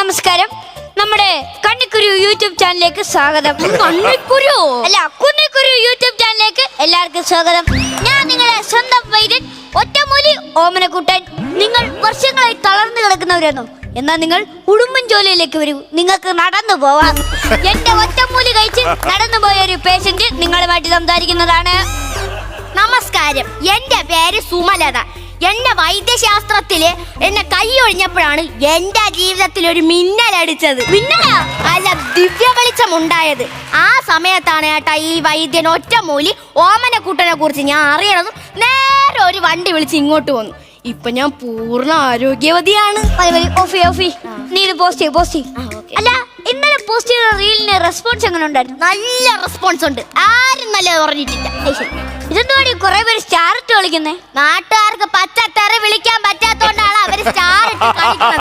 നമസ്കാരം. നമ്മുടെ കണ്ണിക്കുരു യൂട്യൂബ് ചാനലിലേക്ക് സ്വാഗതം. കണ്ണിക്കുരു? അല്ല കുന്നിക്കുരു യൂട്യൂബ് ചാനലിലേക്ക് എല്ലാവർക്കും സ്വാഗതം. ഞാൻ നിങ്ങളെ സ്വന്തം വൈദ്യൻ ഒറ്റമൂലി ഓമനക്കുട്ടൻ. നിങ്ങൾ വർഷങ്ങളായി തളർന്നു കിടക്കുന്നവരാണോ? എന്നാൽ നിങ്ങൾ ഉടുമ്പൻ ജോലിയിലേക്ക് വരൂ. നിങ്ങൾക്ക് നടന്നു പോവാം. എന്റെ ഒറ്റമൂലി കഴിച്ച് നടന്നു പോയ ഒരു പേഷ്യന്റ് നിങ്ങളുമായിട്ട് സംസാരിക്കുന്നതാണ്. നമസ്കാരം. എന്റെ പേര് സുമലത. എന്റെ വൈദ്യശാസ്ത്രത്തിൽ എന്നെ കൈ ഒഴിഞ്ഞപ്പോഴാണ് എന്റെ ജീവിതത്തിൽ ഒരു മിന്നലടിച്ചത് മിന്നല? അല്ല ദിവ്യ വെളിച്ചം ഉണ്ടായത്. ആ സമയത്താണ് ഏട്ടാ ഈ വൈദ്യൻ ഒറ്റമൂലി ഓമനക്കൂട്ടനെ കുറിച്ച് ഞാൻ അറിയണതും നേരെ ഒരു വണ്ടി വിളിച്ച് ഇങ്ങോട്ട് വന്നു. ഇപ്പൊ ഞാൻ പൂർണ ആരോഗ്യവതിയാണ്. ഓഫി ഓഫി. നീ ഇത് പോസ്റ്റ് ചെയ്യ് പോസ്റ്റ് ചെയ്യ്. അല്ല ഇന്നലെ പോസ്റ്റ് ചെയ്ത റീലിന് റെസ്പോൺസ് എങ്ങനെ ഉണ്ടായിരുന്നു? നല്ല റെസ്പോൺസ് ഉണ്ട്. ആരും നല്ലത് പറഞ്ഞിട്ടില്ല. ഇതെന്തുവാണ്. കുറെ പേര് സ്റ്റാർ കളിക്കുന്നേ? നാട്ടുകാർക്ക് പച്ചത്തെറി വിളിക്കാൻ പറ്റാത്തോണ്ടാണ് അവർ സ്റ്റാർ ഇട്ട് കളിക്കുന്നത്.